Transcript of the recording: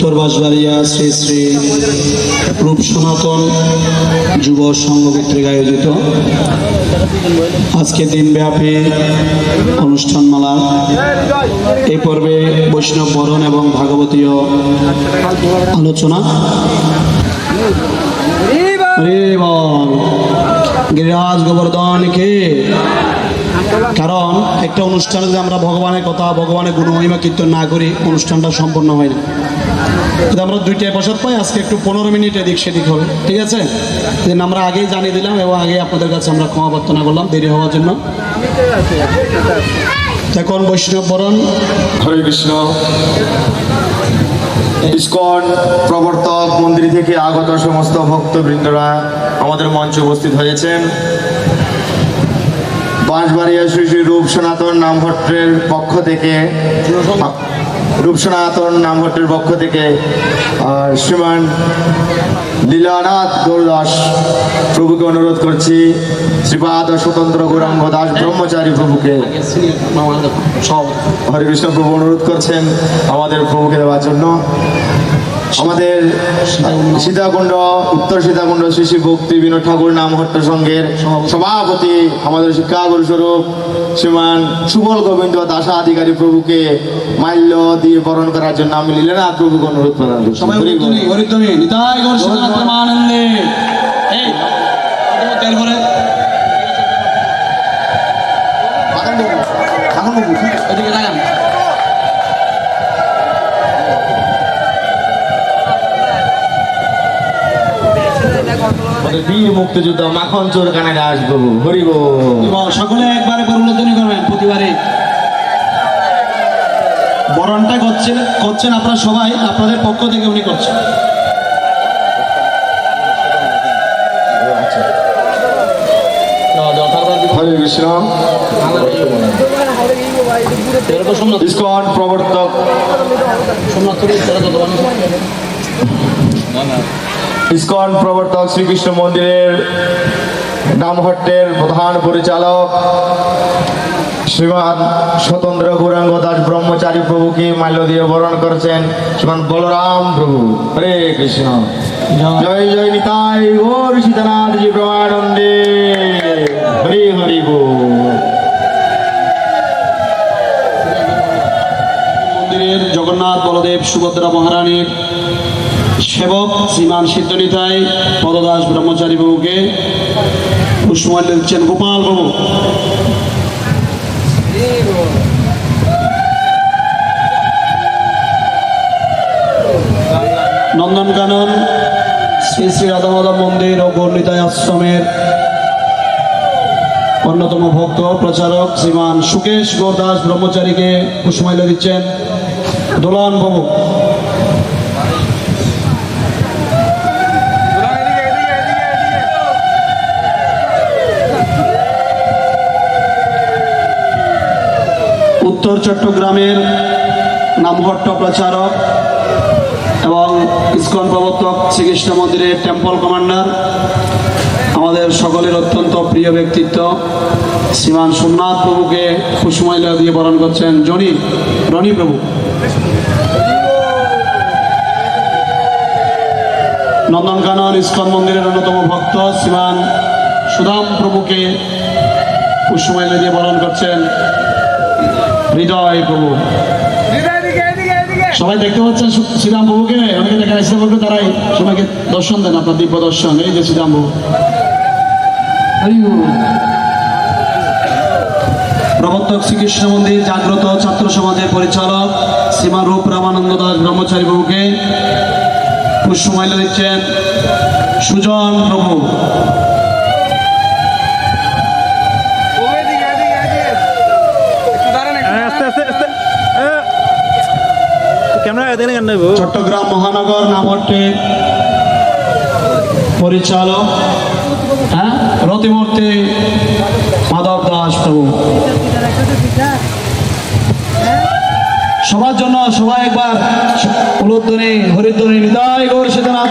উত্তর বাঁশবাড়িয়া শ্রী শ্রী রূপ সনাতন যুব সংঘ কর্তৃক আয়োজিত আজকে দিনব্যাপী অনুষ্ঠানমালা এই পর্বে বৈষ্ণব বরণ এবং ভাগবতীয় আলোচনা। গিরিরাজ গোবর্ধনকে। কারণ একটা অনুষ্ঠানে যদি আমরা ভগবানের কথা, ভগবানের গুণমহিমা কীর্তন না করি, অনুষ্ঠানটা সম্পন্ন হয় না। আমরা দুইটায় বসার পাই, আজকে একটু পনেরো মিনিট এদিক সেদিক হবে। ঠিক আছে? যেন আমরা আগেই জানিয়ে দিলাম এবং আগে আপনাদের কাছে আমরা ক্ষমা প্রার্থনা করলাম দেরি হওয়ার জন্য। এখন বৈষ্ণব বরণ। হরে কৃষ্ণ। ইস্কন প্রবর্তক মন্দির থেকে আগত সমস্ত ভক্তবৃন্দরা আমাদের মঞ্চে উপস্থিত হয়েছেন। বাঁশবাড়িয়া শ্রী শ্রী রূপ সনাতন নামভট্টের পক্ষ থেকে রূপ নামঘরটির পক্ষ থেকে শ্রীমান লীলানাথ গৌরদাস প্রভুকে অনুরোধ করছি, শ্রীপাদ স্বতন্ত্র গৌরাঙ্গ দাস ব্রহ্মচারী প্রভুকে। সব হরে কৃষ্ণ প্রভু, অনুরোধ করছেন আমাদের প্রভুকে দেওয়ার জন্য। আমাদের সীতাকুণ্ড উত্তর সীতাকুণ্ড শ্রী শ্রী ভক্তি বিনোদ ঠাকুর নামহট্ট সংঘের সভাপতি আমাদের শিক্ষা গুরু স্বরূপ শ্রীমান সুবল গোবিন্দ দাসা আধিকারী প্রভুকে মাল্য দিয়ে বরণ করার জন্য আমি লীলানাথ প্রভুকে অনুরোধ প্রদান করছি। বীর মুক্তিযুদ্ধ মাখন চোর কানে দাস প্রভু হরি বল। সকলে একবারে পরিবর্তনই করবেন প্রতিবারে। বরণটা করছেন করছেন আপনারা সবাই আপনাদের পক্ষ থেকে উনি করছেন। হরে কৃষ্ণ। ইস্কন প্রবর্তক। ইস্কন প্রবর্তক শ্রীকৃষ্ণ মন্দিরের নামহট্টের প্রধান পরিচালক শ্রীমান স্বতন্ত্র গৌরাঙ্গ দাস ব্রহ্মচারী প্রভুকে মাল্য দিয়ে বরণ করেছেন শ্রীমান বলরাম প্রভু। হরে কৃষ্ণ। জয়। জয় নিতাই গৌর সীতানাথ জি প্রমানন্দে হরি হরি বল মন্দিরের জগন্নাথ বলদেব সুভদ্রা মহারানীর সেবক শ্রীমান সিদ্ধনিতাই, পদদাস ব্রহ্মচারী বাবুকে পুষ্পমাল্য দিচ্ছেন গোপাল বাবু। নন্দনকানন, শ্রী শ্রী রাধা মাধব মন্দির ও গৌরনিতায় আশ্রমের অন্যতম ভক্ত প্রচারক শ্রীমান সুকেশ গৌরদাস ব্রহ্মচারীকে পুষ্পমাল্য দিচ্ছেন দোলন বাবু। উত্তর চট্টগ্রামের নামহট্ট প্রচারক এবং ইস্কন প্রবর্তক শ্রীকৃষ্ণ মন্দিরের টেম্পল কমান্ডার আমাদের সকলের অত্যন্ত প্রিয় ব্যক্তিত্ব শ্রীমান সোমনাথ প্রভুকে কুসুমাইলা দিয়ে বরণ করছেন জনি, রনি প্রভু। নন্দনকানন ইস্কন মন্দিরের অন্যতম ভক্ত শ্রীমান সুদাম প্রভুকে কুসুমাইলা দিয়ে বরণ করছেন হৃদয় প্রভু। সবাই দেখতে পাচ্ছেন শ্রীরাম বাবুকে অনেকে দেখা আসতে বলবে তারাই। সবাইকে দর্শন দেন আপনার দিব্য দর্শন। এই যে শ্রীরাম বাবু হরি প্রবর্তক শ্রীকৃষ্ণ মন্দির জাগ্রত ছাত্র সমাজের পরিচালক শ্রীমান রূপ রামানন্দ দাস ব্রহ্মচারী বাবুকে পুষ্পমাল্য দিচ্ছেন সুজন প্রভু। চট্টগ্রাম মহানগর নামটের পরিচালক হ্যাঁ? রতিমূর্তি মাধব দাস প্রভু। সবার জন্য সবাই একবার উলুধ্বনি, হরিধ্বনি হৃদয় গৌর সীতানাথ